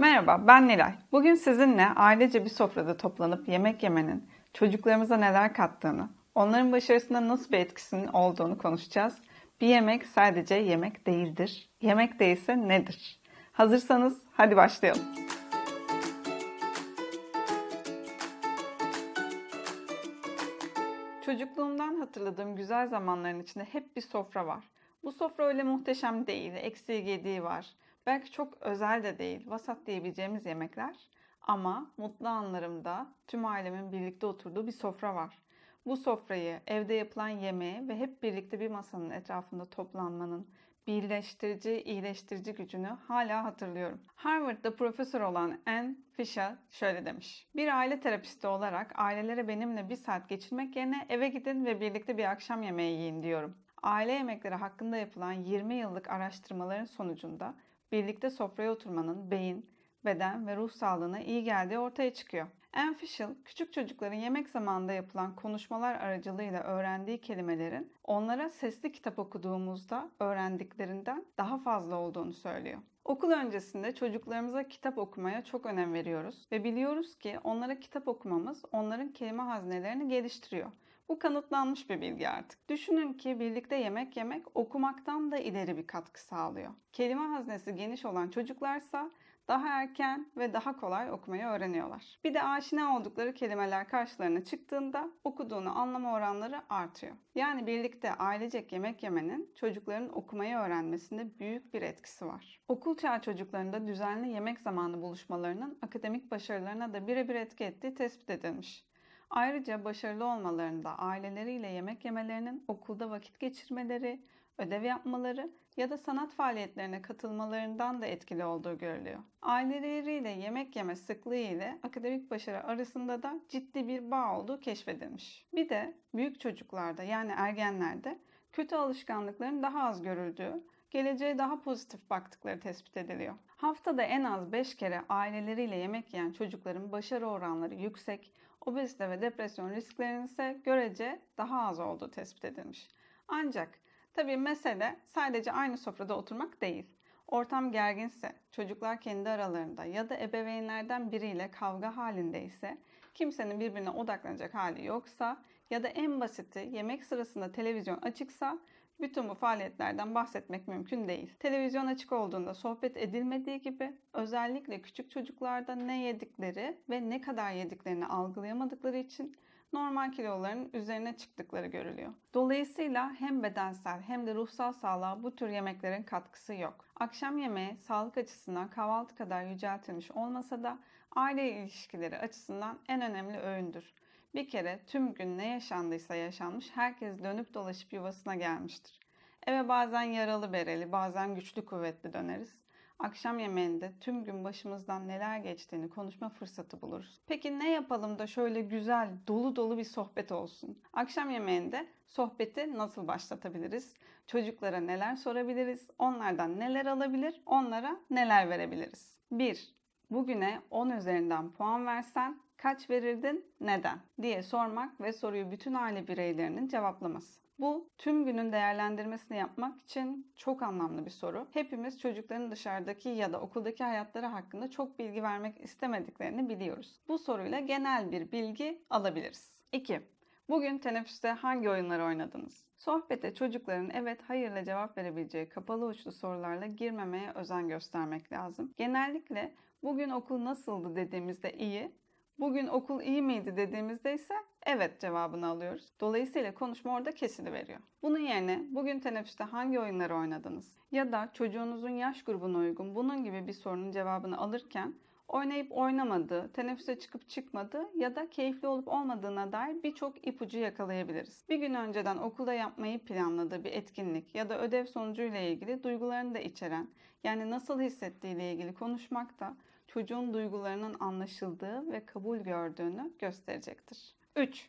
Merhaba, ben Nilay. Bugün sizinle ailece bir sofrada toplanıp yemek yemenin çocuklarımıza neler kattığını, onların başarısında nasıl bir etkisinin olduğunu konuşacağız. Bir yemek sadece yemek değildir. Yemek değilse nedir? Hazırsanız hadi başlayalım. Çocukluğumdan hatırladığım güzel zamanların içinde hep bir sofra var. Bu sofra öyle muhteşem değil, eksiği gediği var. Belki çok özel de değil, vasat diyebileceğimiz yemekler. Ama mutlu anlarımda tüm ailemin birlikte oturduğu bir sofra var. Bu sofrayı, evde yapılan yemeği ve hep birlikte bir masanın etrafında toplanmanın birleştirici, iyileştirici gücünü hala hatırlıyorum. Harvard'da profesör olan Anne Fisher şöyle demiş. Bir aile terapisti olarak ailelere benimle bir saat geçirmek yerine eve gidin ve birlikte bir akşam yemeği yiyin diyorum. Aile yemekleri hakkında yapılan 20 yıllık araştırmaların sonucunda birlikte sofraya oturmanın beyin, beden ve ruh sağlığına iyi geldiği ortaya çıkıyor. Anne Fisher, küçük çocukların yemek zamanında yapılan konuşmalar aracılığıyla öğrendiği kelimelerin onlara sesli kitap okuduğumuzda öğrendiklerinden daha fazla olduğunu söylüyor. Okul öncesinde çocuklarımıza kitap okumaya çok önem veriyoruz ve biliyoruz ki onlara kitap okumamız onların kelime hazinelerini geliştiriyor. Bu kanıtlanmış bir bilgi artık. Düşünün ki birlikte yemek yemek okumaktan da ileri bir katkı sağlıyor. Kelime haznesi geniş olan çocuklarsa daha erken ve daha kolay okumayı öğreniyorlar. Bir de aşina oldukları kelimeler karşılarına çıktığında okuduğunu anlama oranları artıyor. Yani birlikte ailecek yemek yemenin çocukların okumayı öğrenmesinde büyük bir etkisi var. Okul çağı çocuklarında düzenli yemek zamanı buluşmalarının akademik başarılarına da birebir etki ettiği tespit edilmiş. Ayrıca başarılı olmalarında aileleriyle yemek yemelerinin okulda vakit geçirmeleri, ödev yapmaları ya da sanat faaliyetlerine katılmalarından da etkili olduğu görülüyor. Aileleriyle yemek yeme sıklığı ile akademik başarı arasında da ciddi bir bağ olduğu keşfedilmiş. Bir de büyük çocuklarda yani ergenlerde kötü alışkanlıkların daha az görüldüğü, geleceğe daha pozitif baktıkları tespit ediliyor. Haftada en az 5 kere aileleriyle yemek yiyen çocukların başarı oranları yüksek, obezite ve depresyon risklerinin ise görece daha az olduğu tespit edilmiş. Ancak tabii mesele sadece aynı sofrada oturmak değil. Ortam gerginse, çocuklar kendi aralarında ya da ebeveynlerden biriyle kavga halindeyse, kimsenin birbirine odaklanacak hali yoksa ya da en basiti yemek sırasında televizyon açıksa bütün bu faaliyetlerden bahsetmek mümkün değil. Televizyon açık olduğunda sohbet edilmediği gibi özellikle küçük çocuklarda ne yedikleri ve ne kadar yediklerini algılayamadıkları için normal kiloların üzerine çıktıkları görülüyor. Dolayısıyla hem bedensel hem de ruhsal sağlığa bu tür yemeklerin katkısı yok. Akşam yemeği sağlık açısından kahvaltı kadar yüceltilmiş olmasa da aile ilişkileri açısından en önemli öğündür. Bir kere tüm gün ne yaşandıysa yaşanmış herkes dönüp dolaşıp yuvasına gelmiştir. Eve bazen yaralı bereli, bazen güçlü kuvvetli döneriz. Akşam yemeğinde tüm gün başımızdan neler geçtiğini konuşma fırsatı buluruz. Peki ne yapalım da şöyle güzel, dolu dolu bir sohbet olsun? Akşam yemeğinde sohbeti nasıl başlatabiliriz? Çocuklara neler sorabiliriz? Onlardan neler alabilir? Onlara neler verebiliriz? 1. Bugüne 10 üzerinden puan versen kaç verirdin, neden diye sormak ve soruyu bütün aile bireylerinin cevaplaması. Bu tüm günün değerlendirmesini yapmak için çok anlamlı bir soru. Hepimiz çocukların dışarıdaki ya da okuldaki hayatları hakkında çok bilgi vermek istemediklerini biliyoruz. Bu soruyla genel bir bilgi alabiliriz. 2. Bugün teneffüste hangi oyunları oynadınız? Sohbete çocukların evet hayırla cevap verebileceği kapalı uçlu sorularla girmemeye özen göstermek lazım. Genellikle bugün okul nasıldı dediğimizde iyi, bugün okul iyi miydi dediğimizde ise evet cevabını alıyoruz. Dolayısıyla konuşma orada kesiliveriyor. Bunun yerine bugün teneffüste hangi oyunları oynadınız? Ya da çocuğunuzun yaş grubuna uygun bunun gibi bir sorunun cevabını alırken oynayıp oynamadığı, teneffüse çıkıp çıkmadığı ya da keyifli olup olmadığına dair birçok ipucu yakalayabiliriz. Bir gün önceden okulda yapmayı planladığı bir etkinlik ya da ödev sonucuyla ilgili duygularını da içeren, yani nasıl hissettiğiyle ilgili konuşmak da çocuğun duygularının anlaşıldığı ve kabul gördüğünü gösterecektir. 3.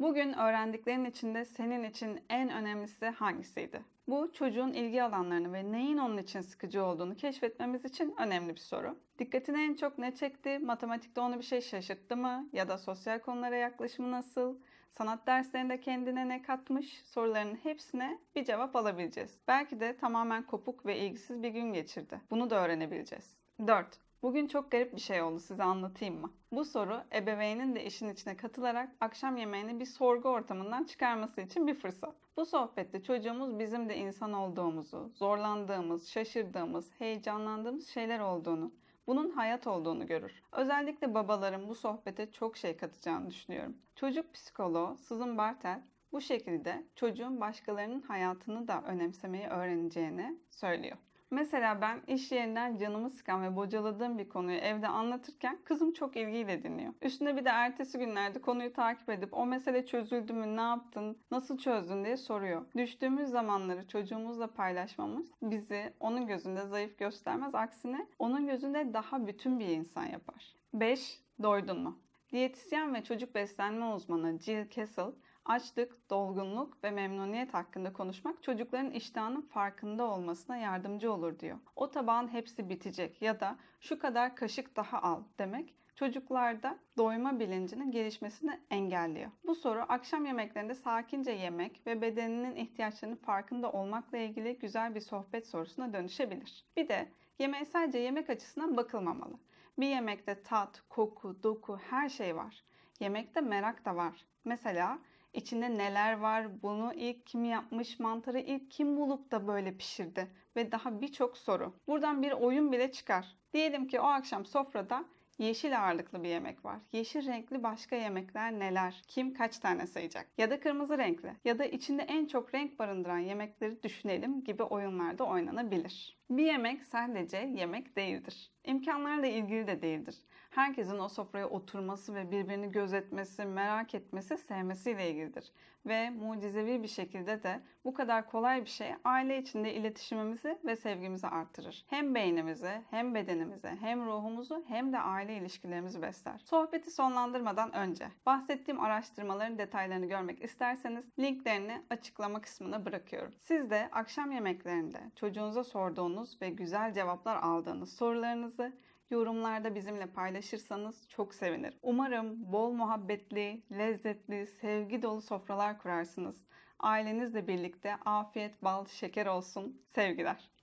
Bugün öğrendiklerin içinde senin için en önemlisi hangisiydi? Bu çocuğun ilgi alanlarını ve neyin onun için sıkıcı olduğunu keşfetmemiz için önemli bir soru. Dikkatini en çok ne çekti? Matematikte onu bir şey şaşırttı mı? Ya da sosyal konulara yaklaşımı nasıl? Sanat derslerinde kendine ne katmış? Soruların hepsine bir cevap alabileceğiz. Belki de tamamen kopuk ve ilgisiz bir gün geçirdi. Bunu da öğrenebileceğiz. 4. Bugün çok garip bir şey oldu size anlatayım mı? Bu soru ebeveynin de işin içine katılarak akşam yemeğini bir sorgu ortamından çıkarması için bir fırsat. Bu sohbette çocuğumuz bizim de insan olduğumuzu, zorlandığımız, şaşırdığımız, heyecanlandığımız şeyler olduğunu, bunun hayat olduğunu görür. Özellikle babaların bu sohbete çok şey katacağını düşünüyorum. Çocuk psikoloğu Susan Bartel bu şekilde çocuğun başkalarının hayatını da önemsemeyi öğreneceğini söylüyor. Mesela ben iş yerinden canımı sıkan ve bocaladığım bir konuyu evde anlatırken kızım çok ilgiyle dinliyor. Üstüne bir de ertesi günlerde konuyu takip edip o mesele çözüldü mü, ne yaptın, nasıl çözdün diye soruyor. Düştüğümüz zamanları çocuğumuzla paylaşmamız bizi onun gözünde zayıf göstermez. Aksine onun gözünde daha bütün bir insan yapar. 5. Doydun mu? Diyetisyen ve çocuk beslenme uzmanı Jill Kessel, açlık, dolgunluk ve memnuniyet hakkında konuşmak çocukların iştahının farkında olmasına yardımcı olur diyor. O tabağın hepsi bitecek ya da şu kadar kaşık daha al demek çocuklarda doyma bilincinin gelişmesini engelliyor. Bu soru akşam yemeklerinde sakince yemek ve bedeninin ihtiyaçlarının farkında olmakla ilgili güzel bir sohbet sorusuna dönüşebilir. Bir de yemeğe sadece yemek açısından bakılmamalı. Bir yemekte tat, koku, doku her şey var. Yemekte merak da var. Mesela içinde neler var, bunu ilk kim yapmış, mantarı ilk kim bulup da böyle pişirdi ve daha birçok soru. Buradan bir oyun bile çıkar. Diyelim ki o akşam sofrada yeşil ağırlıklı bir yemek var. Yeşil renkli başka yemekler neler? Kim kaç tane sayacak? Ya da kırmızı renkli ya da içinde en çok renk barındıran yemekleri düşünelim gibi oyunlarda oynanabilir. Bir yemek sadece yemek değildir. İmkanlarla ilgili de değildir. Herkesin o sofraya oturması ve birbirini gözetmesi, merak etmesi, sevmesiyle ilgilidir. Ve mucizevi bir şekilde de bu kadar kolay bir şey aile içinde iletişimimizi ve sevgimizi artırır. Hem beynimizi, hem bedenimizi, hem ruhumuzu hem de aile ilişkilerimizi besler. Sohbeti sonlandırmadan önce bahsettiğim araştırmaların detaylarını görmek isterseniz linklerini açıklama kısmına bırakıyorum. Siz de akşam yemeklerinde çocuğunuza sorduğunuz ve güzel cevaplar aldığınız sorularınızı yorumlarda bizimle paylaşırsanız çok sevinirim. Umarım bol muhabbetli, lezzetli, sevgi dolu sofralar kurarsınız. Ailenizle birlikte afiyet, bal, şeker olsun. Sevgiler.